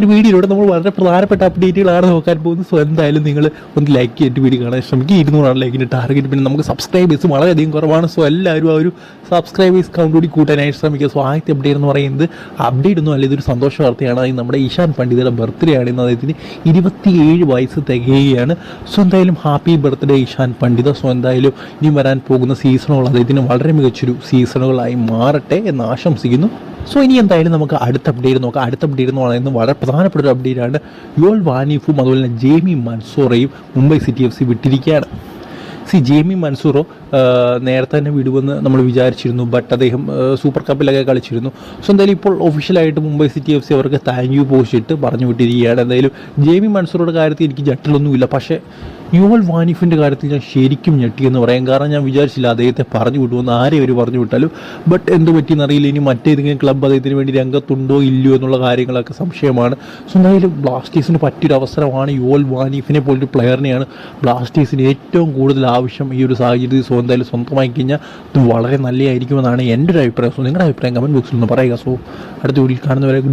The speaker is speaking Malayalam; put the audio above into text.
ഒരു വീഡിയോയിലൂടെ നമ്മൾ വളരെ പ്രധാനപ്പെട്ട അപ്ഡേറ്റുകളാണ് നോക്കാൻ പോകുന്നത്. സോ എന്തായാലും നിങ്ങൾ ഒന്ന് ലൈക്ക് ചെയ്തിട്ട് വീഡിയോ കാണാൻ ശ്രമിക്കുക. ഇരുന്നൂറാണ് ലൈക്കിന്റെ ടാർഗറ്റ് പിന്നെ നമുക്ക് സബ്സ്ക്രൈബേഴ്സ് വളരെയധികം കുറവാണ്. സോ എല്ലാവരും ആ ഒരു സബ്സ്ക്രൈബേഴ്സ് കൗണ്ട് കൂടി കൂട്ടാനായിട്ട് ശ്രമിക്കുക. സോ ആദ്യത്തെ അപ്ഡേറ്റ് എന്ന് പറയുന്നത് അപ്ഡേറ്റ് ഒന്നും അല്ല ഇതൊരു സന്തോഷ വാർത്തയാണ്. അത് നമ്മുടെ ഈശാൻ പണ്ഡിതയുടെ ബർത്ത്ഡേ ആണ്. ഇന്ന് അദ്ദേഹത്തിന് ഇരുപത്തിയേഴ് വയസ്സ് തികയുകയാണ്. സോ എന്തായാലും happy birthday Ishan Pandita. So എന്തായാലും ഇനി വരാൻ പോകുന്ന സീസണുകൾ അദ്ദേഹത്തിന് വളരെ മികച്ചൊരു സീസണുകളായി മാറട്ടെ എന്ന് ആശംസിക്കുന്നു. സോ ഇനി എന്തായാലും നമുക്ക് അടുത്ത അപ്ഡേറ്റ് നോക്കാം. അടുത്ത അപ്ഡേറ്റ് എന്ന് പറയുന്നത് വളരെ പ്രധാനപ്പെട്ട ഒരു അപ്ഡേറ്റ് ആണ്. യോൾ വാനിഫും അതുപോലെ തന്നെ ജേമി മൻസോറയും മുംബൈ സിറ്റി എഫ് സി വിട്ടിരിക്കുകയാണ്. സി ജേമി മൻസൂറോ നേരത്തെ തന്നെ വിടുമെന്ന് നമ്മൾ വിചാരിച്ചിരുന്നു ബട്ട് അദ്ദേഹം സൂപ്പർ കപ്പിലൊക്കെ കളിച്ചിരുന്നു. സോ എന്തായാലും ഇപ്പോൾ ഒഫീഷ്യലായിട്ട് മുംബൈ സിറ്റി എഫ് സി അവർക്ക് താങ്ക് യു പോസ്റ്റ് ഇട്ട് പറഞ്ഞു വിട്ടിരിക്കുകയാണ്. എന്തായാലും ജേമി മൻസൂറുടെ കാര്യത്തിൽ എനിക്ക് ജട്ടിലൊന്നുമില്ല പക്ഷേ യുവൽ വാനിഫിന്റെ കാര്യത്തിൽ ഞാൻ ശരിക്കും ഞെട്ടിയെന്ന് പറയാം. കാരണം ഞാൻ വിചാരിച്ചില്ല അദ്ദേഹത്തെ പറഞ്ഞു വിടുമെന്ന് ആരെ അവർ പറഞ്ഞു വിട്ടാലും. ബട്ട് എന്ത് പറ്റിയെന്നറിയില്ല ഇനി മറ്റേതെങ്കിലും ക്ലബ്ബ് അദ്ദേഹത്തിന് വേണ്ടി രംഗത്തുണ്ടോ ഇല്ലയോ എന്നുള്ള കാര്യങ്ങളൊക്കെ സംശയമാണ്. സോ എന്തായാലും ബ്ലാസ്റ്റേഴ്സിന് പറ്റിയൊരു അവസരമാണ് യുവൽ വാനിഫിനെ പോലൊരു പ്ലെയറിനെയാണ് ബ്ലാസ്റ്റേഴ്സിന് ഏറ്റവും കൂടുതൽ ആവശ്യം ഈ ഒരു സാഹചര്യത്തിൽ സോ എന്തായാലും സ്വന്തമായി കഴിഞ്ഞാൽ ഇത് വളരെ നല്ലതായിരിക്കുമെന്നാണ് എന്റെ ഒരു അഭിപ്രായം. സോ നിങ്ങളുടെ അഭിപ്രായം കമന്റ് ബോക്സിൽ ഒന്ന് പറയുക. സോ അടുത്ത വീട്ടിൽ കാണുന്നവരെ ഗുഡ്